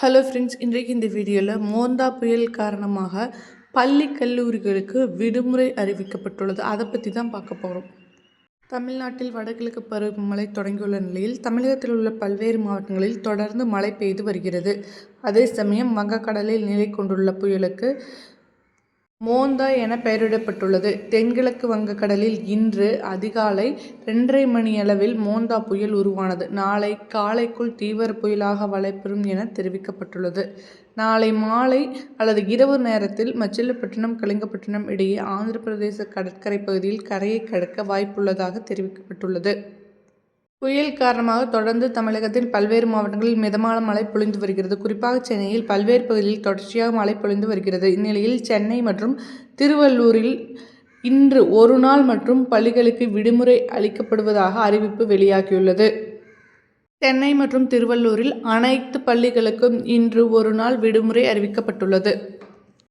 Hello friends இன்றைக்கு இந்த வீடியோவில் மோந்தா புயல் காரணமாக பள்ளி கல்லூரிகளுக்கு விடுமுறை அறிவிக்கப்பட்டுள்ளது. அதை பற்றி தான் பார்க்க போகிறோம் தமிழ்நாட்டில் வடகிழக்கு பருவமழை தொடங்கியுள்ள நிலையில் தமிழகத்தில் உள்ள பல்வேறு மாவட்டங்களில் தொடர்ந்து மழை பெய்து வருகிறது. அதே சமயம் வங்கக்கடலில் நிலை கொண்டுள்ள புயலுக்கு மோந்தா என பெயரிடப்பட்டுள்ளது. தென்கிழக்கு வங்கக்கடலில் இன்று அதிகாலை ரெண்டரை மணியளவில் மோந்தா புயல் உருவானது. நாளை காலைக்குள் தீவிர புயலாக வலைப்பெறும் என தெரிவிக்கப்பட்டுள்ளது. நாளை மாலை அல்லது இரவு நேரத்தில் மச்சிலிப்பட்டினம் கலிங்கப்பட்டினம் இடையே ஆந்திர பிரதேச கடற்கரை பகுதியில் கரையை கடக்க வாய்ப்புள்ளதாக தெரிவிக்கப்பட்டுள்ளது. புயல் காரணமாக தொடர்ந்து தமிழகத்தின் பல்வேறு மாவட்டங்களில் மிதமான மழை பொழிந்து வருகிறது. குறிப்பாக சென்னையில் பல்வேறு பகுதிகளில் தொடர்ச்சியாக மழை பொழிந்து வருகிறது. இந்நிலையில் சென்னை மற்றும் திருவள்ளூரில் இன்று ஒரு நாள் மற்றும் பள்ளிகளுக்கு விடுமுறை அளிக்கப்படுவதாக அறிவிப்பு வெளியாகியுள்ளது. சென்னை மற்றும் திருவள்ளூரில் அனைத்து பள்ளிகளுக்கும் இன்று ஒரு நாள் விடுமுறை அறிவிக்கப்பட்டுள்ளது.